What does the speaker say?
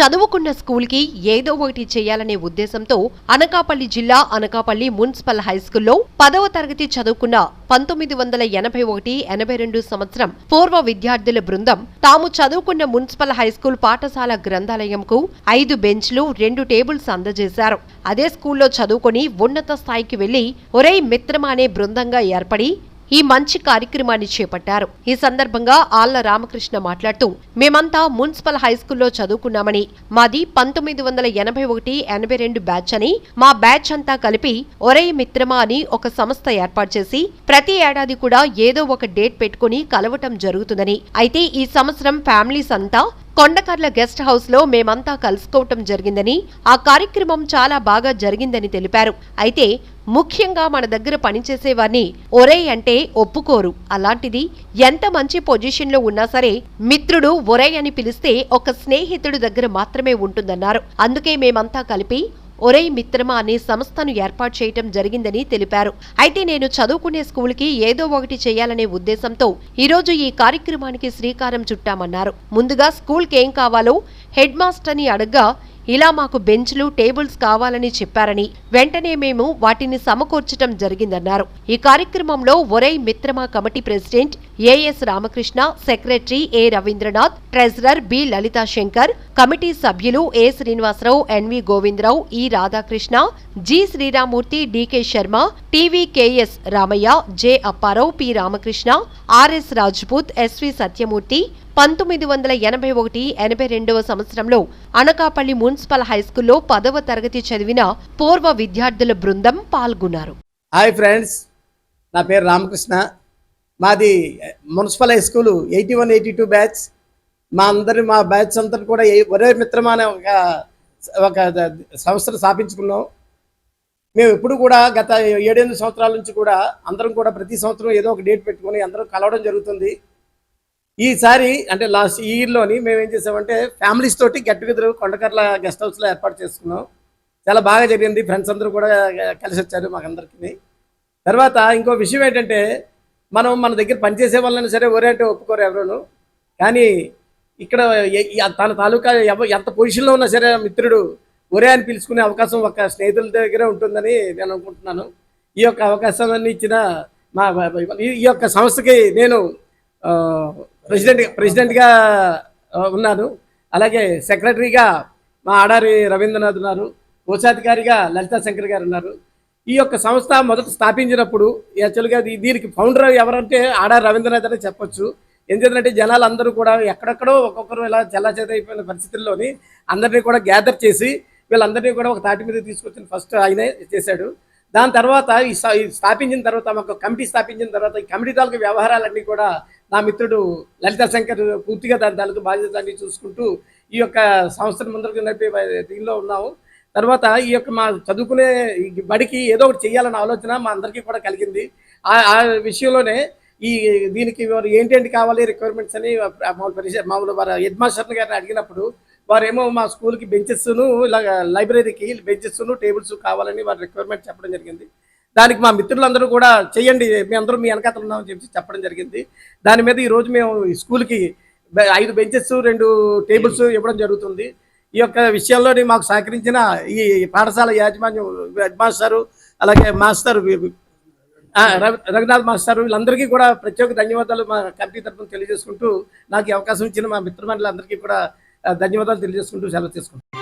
చదువుకున్న స్కూల్కి ఏదో ఒకటి చేయాలనే ఉద్దేశంతో అనకాపల్లి జిల్లా అనకాపల్లి మున్సిపల్ హైస్కూల్లో పదవ తరగతి చదువుకున్న పంతొమ్మిది వందల ఎనభై ఒకటి ఎనభై రెండు సంవత్సరం పూర్వ విద్యార్థుల బృందం తాము చదువుకున్న మున్సిపల్ హైస్కూల్ పాఠశాల గ్రంథాలయంకు ఐదు బెంచ్లు రెండు టేబుల్స్ అందజేశారు. అదే స్కూల్లో చదువుకొని ఉన్నత స్థాయికి వెళ్ళి ఒరేయ్ మిత్రమా అనే బృందంగా ఏర్పడి ఈ మంచి కార్యక్రమాన్ని చేపట్టారు. ఈ సందర్భంగా ఆళ్ళ రామకృష్ణ మాట్లాడుతూ మేమంతా మున్సిపల్ హైస్కూల్లో చదువుకున్నామని మాది పంతొమ్మిది వందల ఎనభై ఒకటి ఎనభై రెండు బ్యాచ్ అని మా బ్యాచ్ అంతా కలిపి ఒరే మిత్రమా అని ఒక సంస్థ ఏర్పాటు చేసి ప్రతి ఏడాది కూడా ఏదో ఒక డేట్ పెట్టుకుని కలవటం జరుగుతుందని. అయితే ఈ సంవత్సరం ఫ్యామిలీస్ అంతా కొండకర్ల గెస్ట్ హౌస్లో మేమంతా కలుసుకోవటం జరిగిందని ఆ కార్యక్రమం చాలా బాగా జరిగిందని తెలిపారు. అయితే ముఖ్యంగా మన దగ్గర పనిచేసే వారిని ఒరే అంటే ఒప్పుకోరు. అలాంటిది ఎంత మంచి పొజిషన్లో ఉన్నా సరే మిత్రుడు ఒరే అని పిలిస్తే ఒక స్నేహితుడి దగ్గర మాత్రమే ఉంటుందన్నారు. అందుకే మేమంతా కలిపి ఒరే మిత్రమా అనే సంస్థను ఏర్పాటు చేయటం జరిగిందని తెలిపారు. అయితే నేను చదువుకునే స్కూల్కి ఏదో ఒకటి చేయాలనే ఉద్దేశంతో ఈరోజు ఈ కార్యక్రమానికి శ్రీకారం చుట్టామన్నారు. ముందుగా స్కూల్కి ఏం కావాలో హెడ్ మాస్టర్ని అడగ్గా ఇలా మాకు బెంచ్లు టేబుల్స్ కావాలని చెప్పారని వెంటనే మేము వాటిని సమకూర్చటం జరిగిందన్నారు. ఈ కార్యక్రమంలో ఒరై మిత్రమా committee president AS Ramakrishna secretary A Ravindranath treasurer B Lalitha Shankar committee సభ్యులు A Srinivasarao NV Govindarao E Radhakrishna G Sriramamurthy DK Sharma టీవీకేఎస్ Ramayya J Apparao P Ramakrishna RS Rajput SV Satyamurthy పంతొమ్మిది వందల ఎనభై ఒకటి ఎనభై రెండవ సంవత్సరంలో అనకాపల్లి మున్సిపల్ హైస్కూల్లో పదవ తరగతి చదివిన పూర్వ విద్యార్థుల బృందం పాల్గొన్నారు. హాయ్ ఫ్రెండ్స్ నా పేరు రామకృష్ణ. మాది municipal high school eighty one eighty two batch. మా అందరి మా బ్యాచ్ అంతా కూడా ఒరే మిత్రమా అనే ఒక ఒక సంస్థను స్థాపించుకున్నాం. మేము ఎప్పుడు కూడా గత ఏడెనిమిది సంవత్సరాల నుంచి కూడా అందరం కూడా ప్రతి సంవత్సరం ఏదో ఒక డేట్ పెట్టుకొని అందరం కలవడం జరుగుతుంది. ఈసారి అంటే లాస్ట్ ఇయర్లోని మేము ఏం చేసామంటే ఫ్యామిలీస్ తోటి గెట్ టుగెదర్ కొండకర్ల గెస్ట్ హౌస్లో ఏర్పాటు చేసుకున్నాం. చాలా బాగా జరిగింది. ఫ్రెండ్స్ అందరూ కూడా కలిసి వచ్చారు మాకందరికీ తర్వాత ఇంకో విషయం ఏంటంటే మనం మన దగ్గర పనిచేసే వాళ్ళని సరే ఒరే అంటే ఒప్పుకోరు ఎవరును. కానీ ఇక్కడ తన తాలూకా ఎంత పొజిషన్లో ఉన్నా సరే మిత్రుడు ఒరే అని పిలుచుకునే అవకాశం ఒక స్నేహితుల దగ్గరే ఉంటుందని నేను అనుకుంటున్నాను. ఈ యొక్క అవకాశాన్ని ఇచ్చిన మా ఈ- యొక్క సంస్థకి నేను ప్రెసిడెంట్ ప్రెసిడెంట్గా ఉన్నాను. అలాగే సెక్రటరీగా మా ఆడారి రవీంద్రనాథ్ ఉన్నారు. కోశాధికారిగా లలితా శంకర్ గారు ఉన్నారు. ఈ యొక్క సంస్థ మొదట స్థాపించినప్పుడు యాక్చువల్గా దీనికి ఫౌండర్ ఎవరంటే ఆడారి రవీంద్రనాథ్ అనే చెప్పొచ్చు. ఎందుకంటే జనాలు అందరూ కూడా ఎక్కడెక్కడో ఒక్కొక్కరు ఇలా చల్లాచేత అయిపోయిన పరిస్థితుల్లోని అందరినీ కూడా గ్యాదర్ చేసి వీళ్ళందరినీ కూడా ఒక తాటి మీద తీసుకొచ్చిన ఫస్ట్ ఆయనే చేశాడు. దాని తర్వాత ఈ స్థాపించిన తర్వాత మాకు కమిటీ స్థాపించిన తర్వాత ఈ కమిటీ తాలూకు వ్యవహారాలన్నీ కూడా నా మిత్రుడు లలితా శంకర్ పూర్తిగా దాని తాలూకు బాధ్యతలన్నీ చూసుకుంటూ ఈ యొక్క సంస్థను ముందరకు నడిపే దీనిలో ఉన్నాము. తర్వాత ఈ యొక్క మా చదువుకునే బడికి ఏదో ఒకటి చేయాలన్న ఆలోచన మా అందరికీ కూడా కలిగింది. ఆ ఆ విషయంలోనే ఈ దీనికి వారు ఏంటేంటి కావాలి రిక్వైర్మెంట్స్ అని మామూలు పరిచయం మామూలు వారు హెడ్మాస్టర్ గారిని అడిగినప్పుడు వారేమో మా స్కూల్కి బెంచెస్ను ఇలా లైబ్రరీకి బెంచెస్ను టేబుల్స్ కావాలని వారి రిక్వైర్మెంట్ చెప్పడం జరిగింది. దానికి మా మిత్రులందరూ కూడా చేయండి మీ అందరూ మీ వెనకాతలు ఉన్నామని చెప్పి చెప్పడం జరిగింది. దాని మీద ఈ రోజు మేము స్కూల్కి ఐదు బెంచెస్ రెండు టేబుల్స్ ఇవ్వడం జరుగుతుంది. ఈ యొక్క విషయాల్లోని మాకు సహకరించిన ఈ పాఠశాల యాజమాన్యం హెడ్ మాస్టరు అలాగే మాస్టర్ ఆ, రఘునాథ్ మాస్టర్ వీళ్ళందరికీ కూడా ప్రత్యేక ధన్యవాదాలు మా కమిటీ తరఫున తెలియజేసుకుంటూ నాకు అవకాశం ఇచ్చిన మా మిత్రమండలందరికీ కూడా ధన్యవాదాలు తెలియజేసుకుంటూ సెలవు తీసుకుంటాను